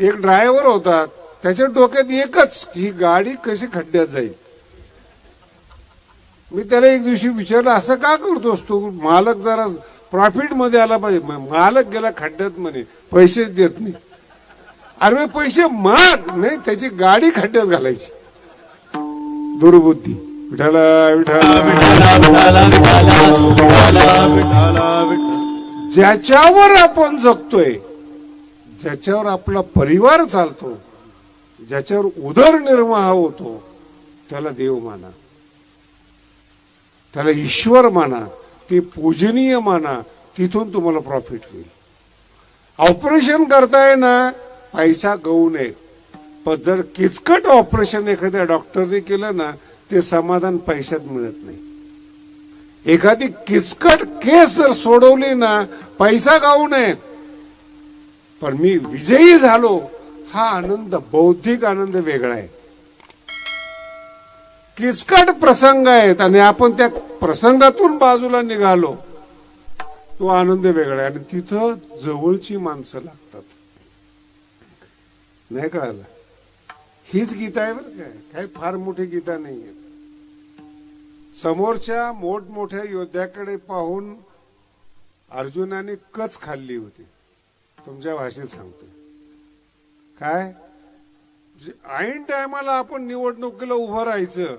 एक ड्रायव्हर होता त्याच्या डोक्यात एकच ही गाडी कशी खड्ड्यात जाईल. मी त्याला एक दिवशी विचारलं असं का करतोस तू? मालक जरा प्रॉफिटमध्ये आला पाहिजे. मालक गेला खड्ड्यात म्हणे पैसेच देत नाही. अरे पैसे माग. नाही त्याची गाडी खड्ड्यात घालायची. दुर्बुद्धी. विठाला विठाला ज्याच्यावर आपण जगतोय ज्याच्यावर आपला परिवार चालतो ज्याच्यावर उदरनिर्वाह होतो त्याला देव माना. त्याला ईश्वर माना ते पूजनीय माना तिथून तुम्हाला प्रॉफिट होईल. ऑपरेशन करताय ना पैसा गवू नये पण जर किचकट ऑपरेशन एखाद्या डॉक्टरने केलं ना ते समाधान पैशात मिळत नाही. एखादी किचकट केस जर सोडवली ना पैसा गाऊ नये पण मी विजयी झालो हा आनंद बौद्धिक आनंद वेगळा आहे. किचकट प्रसंग आहेत आणि आपण त्या प्रसंगातून बाजूला निघालो तो आनंद वेगळा आहे. आणि तिथं जवळची माणसं लागतात. नाही कळालं? हीच गीता आहे बरं काय? काही फार मोठी गीता नाही आहे. समोरच्या मोठमोठ्या योद्ध्याकडे पाहून अर्जुनाने कच खाल्ली होती. तुमच्या भाषेत सांगतोय. काय? म्हणजे ऐन टायमाला आपण निवडणुकीला उभं राहायचं.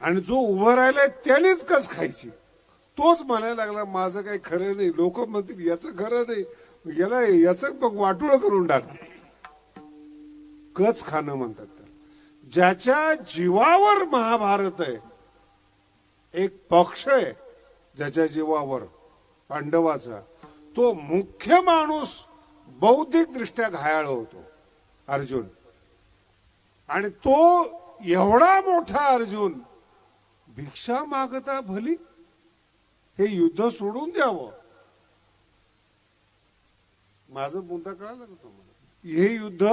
आणि जो उभं राहिलाय त्यानेच कच खायची? तोच म्हणायला लागला माझं काही खरं नाही. लोक म्हणतील याचं खरं नाही. याला याचं मग वाटोळं करून टाक. कच खाणं म्हणतात तर ज्याच्या जीवावर महाभारत आहे एक पक्ष आहे ज्याच्या जीवावर पांडवाचा तो मुख्य माणूस बौद्धिक दृष्ट्या घायाळ होतो अर्जुन. आणि तो एवढा मोठा अर्जुन भिक्षा मागता भली? हे युद्ध सोडून द्यावं. माझं मुद्दा कळाला का तुम्हाला? हे युद्ध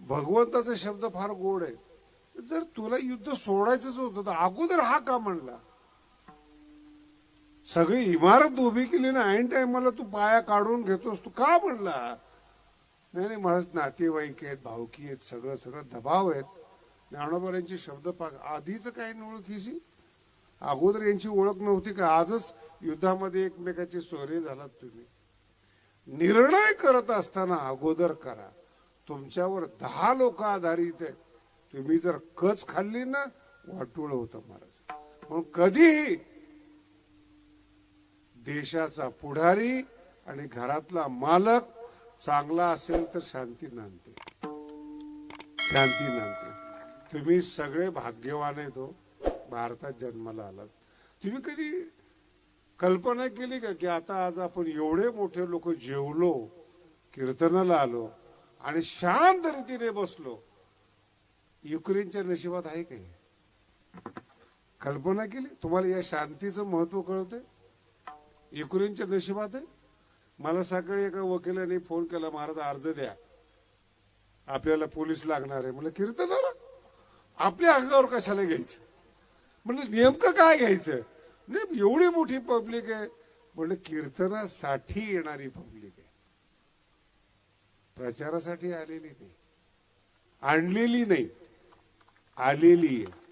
भगवंताचे शब्द फार गोड आहे जर तुला युद्ध सोडायचंच होतं तर अगोदर हा का म्हणला? सगळी इमारत उभी केली ना ऐन टायमाला तू पाया काढून घेतोस तू का म्हणला? नाही नाही महाराज नातेवाईक आहेत भावकी आहेत सगळं सगळं दबाव आहेत. ज्ञानोबरांची शब्द पाक आधीच काय ओळखीशी? अगोदर यांची ओळख नव्हती का? आजच युद्धामध्ये एकमेकाचे सोयरे झालात तुम्ही. निर्णय करत असताना अगोदर करा. तुमच्यावर दहा लोक आधारित आहेत. तुम्ही जर कच खाल्ली ना वाटोळ होतं महाराज. म्हणून कधीही देशाचा पुढारी आणि घरातला मालक चांगला असेल तर शांती नांदते. शांती नांदते. तुम्ही सगळे भाग्यवान आहेत हो. भारतात जन्माला आलात. तुम्ही कधी कल्पना केली का की आता आज आपण एवढे मोठे लोक जेवलो कीर्तनाला आलो आणि शांत रीतीने बसलो? युक्रेनच्या नशिबात आहे काही कल्पना केली? तुम्हाला या शांतीचं महत्त्व कळतंय? युक्रेनच्या नशिबात आहे. मला सकाळी एका वकिलाने फोन केला महाराज अर्ज द्या. आपल्याला पोलीस लागणार आहे. म्हणलं कीर्तनाला? आपल्या अंगावर कशाला घ्यायचं? म्हणलं नेमकं काय घ्यायचं? नाही एवढी मोठी पब्लिक आहे. म्हणलं कीर्तनासाठी येणारी पब्लिक आहे. प्रचारासाठी आलेली नाही. आणलेली नाही. आलेली आहे.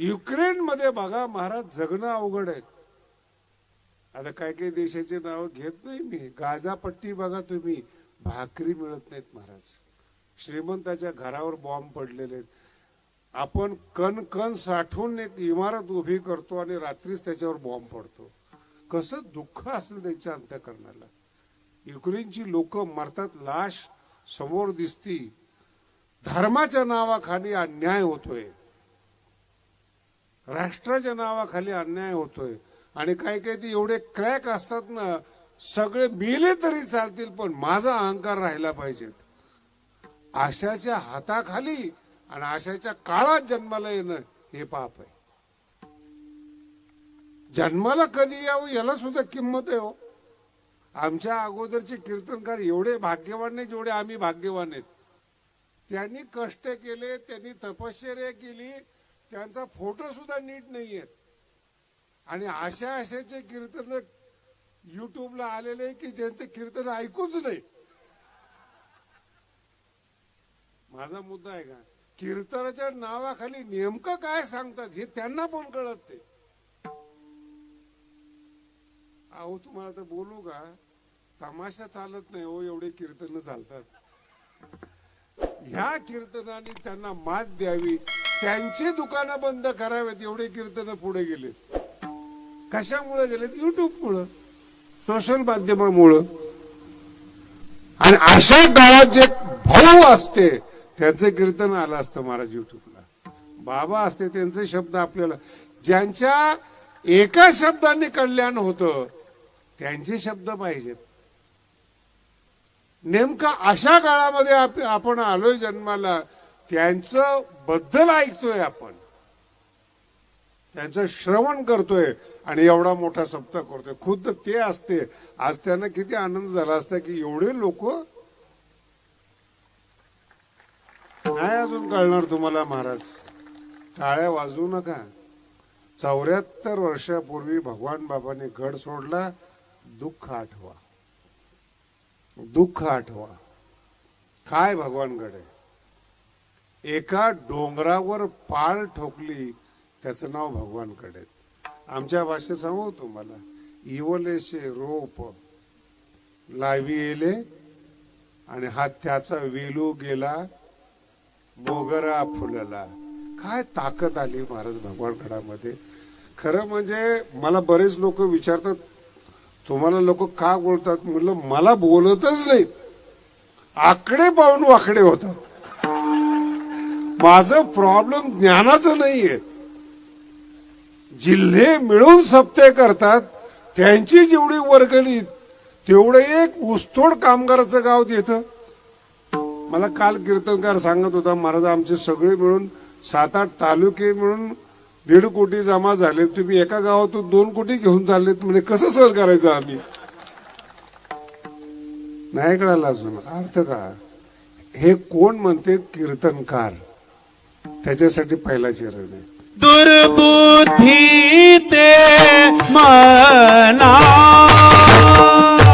युक्रेनमध्ये बघा महाराज जगणं अवघड आहे आता काय काही देशाचे नाव घेत नाही मी. गाजापट्टी बघा तुम्ही. भाकरी मिळत नाहीत महाराज. श्रीमंताच्या घरावर बॉम्ब पडलेले आहेत. आपण कण कण साठवून एक इमारत उभी करतो आणि रात्रीच त्याच्यावर बॉम्ब पडतो. कसं दुःख असेल त्यांच्या अंत्यकरणाला युक्रेनची लोक मरतात लाश समोर दिसती. धर्माच्या नावाखाली अन्याय होतोय. राष्ट्राच्या नावाखाली अन्याय होतोय. आणि काही काही ते एवढे क्रॅक असतात ना सगळे मिले तरी चालतील पण माझा अहंकार राहिला पाहिजेत. आशाच्या हाताखाली आणि आशाच्या काळात जन्माला येणं हे पाप आहे. जन्माला कधी यावं याला सुद्धा किंमत आहे हो. आमच्या अगोदरचे कीर्तनकार एवढे भाग्यवान नाही जेवढे आम्ही भाग्यवान आहेत. त्यांनी कष्ट केले त्यांनी तपश्चर्या केली त्यांचा फोटो सुद्धा नीट नाही आहेत आणि अशा अशाचे कीर्तन युट्यूबला आलेले की ज्यांचं कीर्तन ऐकूच नाही. माझा मुद्दा आहे का? कीर्तनाच्या नावाखाली नेमकं काय सांगतात हे त्यांना पण कळत ते अहो तुम्हाला तर बोलू का? तमाशा चालत नाही हो एवढे कीर्तन चालतात. ह्या कीर्तनाने त्यांना मात द्यावी. त्यांची दुकानं बंद करावेत एवढे कीर्तन पुढे गेले कशामुळे गेलेत? युट्यूबमुळं सोशल माध्यमामुळं. आणि अशा गावात जे भाऊ असते त्याचं कीर्तन आलं असतं महाराज युट्यूबला बाबा असते त्यांचे शब्द आपल्याला ज्यांच्या एका शब्दाने कल्याण होतं त्यांचे शब्द पाहिजेत. नेमका अशा काळामध्ये आपण आलोय जन्माला त्यांचं बद्दल ऐकतोय आपण. त्यांचं श्रवण करतोय आणि एवढा मोठा सप्ताह करतोय. खुद्द ते असते. आज त्यांना किती आनंद झाला असता की एवढे लोक नाही अजून कळणार तुम्हाला महाराज. टाळ्या वाजवू नका. चौऱ्याहत्तर वर्षापूर्वी भगवान बाबाने गड सोडला. दुःख आठवा. दुःख आठवा. काय भगवान गड आहे? एका डोंगरावर पाळ ठोकली त्याचं नाव भगवानकडे आमच्या भाषेत सांगू तुम्हाला इवलेशे रोप लावी येले आणि हा त्याचा वेलू गेला मोगरा फुलला. काय ताकद आली महाराज भगवानकडामध्ये खरं म्हणजे मला बरेच लोक विचारतात तुम्हाला लोक का बोलतात? म्हणलं मला बोलतच नाहीत. आकडे पाहून वाकडे होतात. माझं प्रॉब्लेम ज्ञानाचं नाहीये. जिल्हे मिळून सप्ते करतात त्यांची जेवढी वर्गणी तेवढं एक ऊसतोड कामगाराचं गाव देतं. मला काल कीर्तनकार सांगत होता महाराज आमचे सगळे मिळून सात आठ तालुके मिळून दीड कोटी जमा झाले. तुम्ही एका गावातून दोन कोटी घेऊन चाललेत. म्हणजे कसं सहन करायचं आम्ही? नाही कळालं अजून. अर्थ कळा हे कोण म्हणते? कीर्तनकार. त्याच्यासाठी पहिला चरण आहे दुर्बुद्धी ते मना.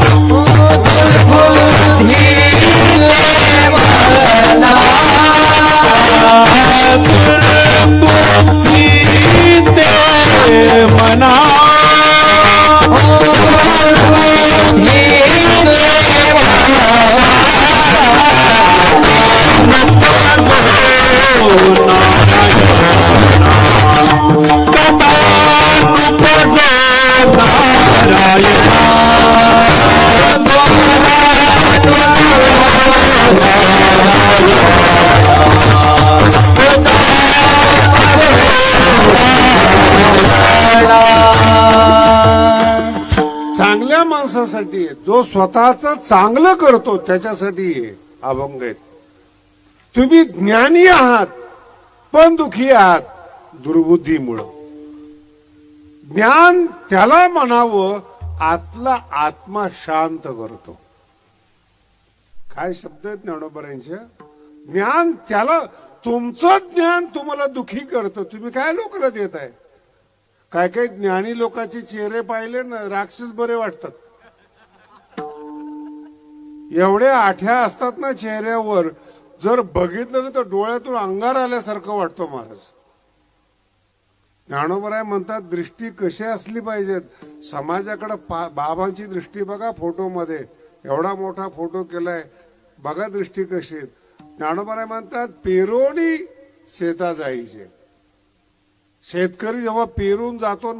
दुर्बुद्धी चांगल्या माणसासाठी जो स्वतःच चांगलं करतो त्याच्यासाठी अभंग आहेत. तुम्ही ज्ञानी आहात पण दुखी आहात दुर्बुद्धीमुळं. ज्ञान त्याला म्हणावं आतला आत्मा शांत करतो. काय शब्द आहेत ज्ञानोबरांच्या ज्ञान त्याला तुमचं ज्ञान तुम्हाला दुखी करतं. तुम्ही काय लोकांना देत आहे काय काय ज्ञानी लोकांचे चेहरे पाहिले ना राक्षस बरे वाटतात. एवढे आठ्या असतात ना चेहऱ्यावर जर बघितलं ना तर डोळ्यातून अंगार आल्यासारखं वाटतो महाराज ज्ञानोबराय म्हणतात दृष्टी कशी असली पाहिजेत? समाजाकडे बाबांची दृष्टी बघा फोटोमध्ये. एवढा मोठा फोटो केलाय. बघा दृष्टी कशी ज्ञानोबराय म्हणतात पेरोणी शेता जायचे शेतकरी जेव्हा पेरून जातो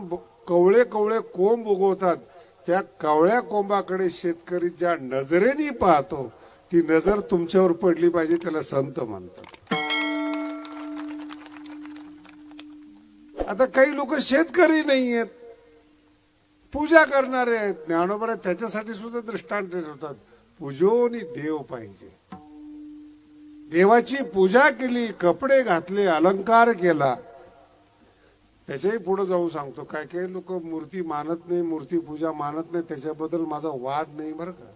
कवळे कवळे कोंब उगवतात त्या कवळ्या कोंबाकडे शेतकरी ज्या नजरेने पाहतो ती नजर तुमच्यावर पडली पाहिजे त्याला संत म्हणतात. आता काही लोक शेतकरी नाही आहेत पूजा करणारे आहेत. ज्ञानोबर त्याच्यासाठी सुद्धा दृष्टांत ठेवतात. पूजोनी देव पाहिजे. देवाची पूजा केली कपडे घातले अलंकार केला. त्याच्याही पुढे जाऊन सांगतो काय काही लोक मूर्ती मानत नाही मूर्ती पूजा मानत नाही त्याच्याबद्दल माझा वाद नाही बरं का.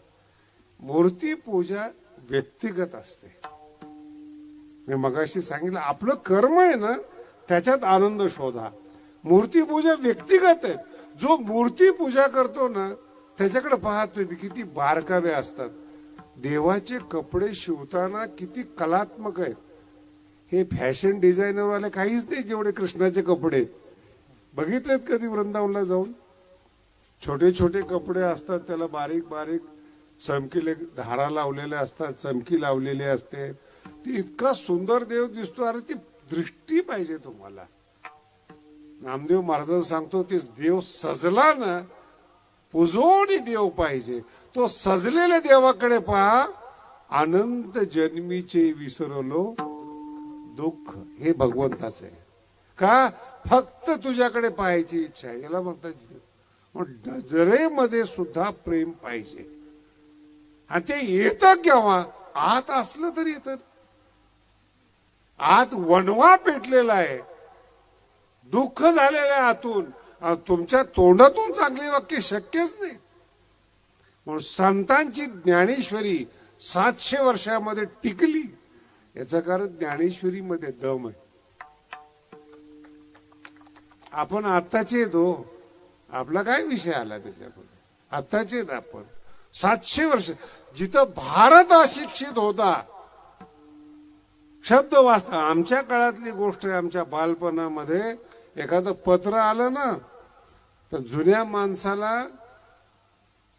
मूर्ती पूजा व्यक्तिगत असते. मी मगाशी सांगितलं आपलं कर्म आहे ना त्याच्यात आनंद शोधा. मूर्ती पूजा व्यक्तिगत आहे. जो मूर्ती पूजा करतो ना त्याच्याकडे पहा तुम्ही किती बारकावे असतात. देवाचे कपडे शिवताना किती कलात्मक आहेत. हे फॅशन डिझायनर वाले काहीच नाही जेवढे कृष्णाचे कपडे. बघितलेत कधी वृंदावनला जाऊन? छोटे छोटे कपडे असतात त्याला बारीक बारीक चमकीले धारा लावलेले असतात चमकी लावलेली असते. ती इतका सुंदर देव दिसतो अरे ती दृष्टी पाहिजे तुम्हाला. नामदेव महाराज सांगतो ते देव सजला ना पुजोनी देव पाहिजे. तो सजलेल्या देवाकडे पहा अनंत जन्मीचे विसरलो दुःख. हे भगवंताच आहे. का? फक्त तुझ्याकडे पाहायची इच्छा आहे. याला म्हणतात डजरेमध्ये सुद्धा प्रेम पाहिजे. आणि ते येतं केव्हा? आत असलं तरी येतं. आत वणवा पेटलेला आहे. दुःख झालेलं आहे आतून. तुमच्या तोंडातून चांगली वाक्य शक्यच नाही. म्हणून संतांची ज्ञानेश्वरी सातशे वर्षामध्ये टिकली. याचं कारण ज्ञानेश्वरीमध्ये दम आहे. आपण आत्ताचे येतो हो. आपला काय विषय आला त्याच्यामध्ये? आत्ताचे आपण. सातशे वर्ष. जिथं भारत अशिक्षित होता शब्द वाचता. आमच्या काळातली गोष्ट आहे आमच्या बालपणामध्ये एखादं पत्र आलं ना तर जुन्या माणसाला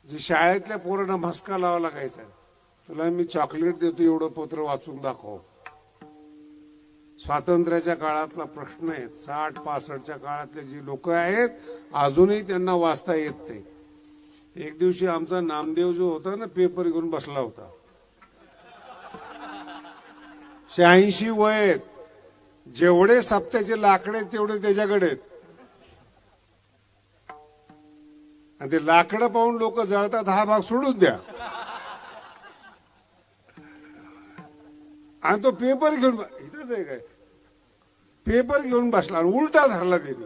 जे शाळेतल्या पोरांना मस्का लावा लागायचा तुला मी चॉकलेट देतो एवढं पत्र वाचून दाखव. स्वातंत्र्याच्या काळातला प्रश्न आहे. साठ पासष्टच्या काळातले जी लोक आहेत अजूनही त्यांना वाचता येत नाही. एक दिवशी आमचा नामदेव जो होता ना पेपर घेऊन बसला होता. शहाऐंशी वय आहेत. जेवढे सप्त्याचे लाकडे आहेत, तेवढे त्याच्याकडे आहेत. आणि ते लाकडं पाहून लोक जळतात हा भाग सोडून द्या. आणि तो पेपर घेऊन इथंच आहे काय? पेपर घेऊन बसला आणि उलटा धरला त्याने.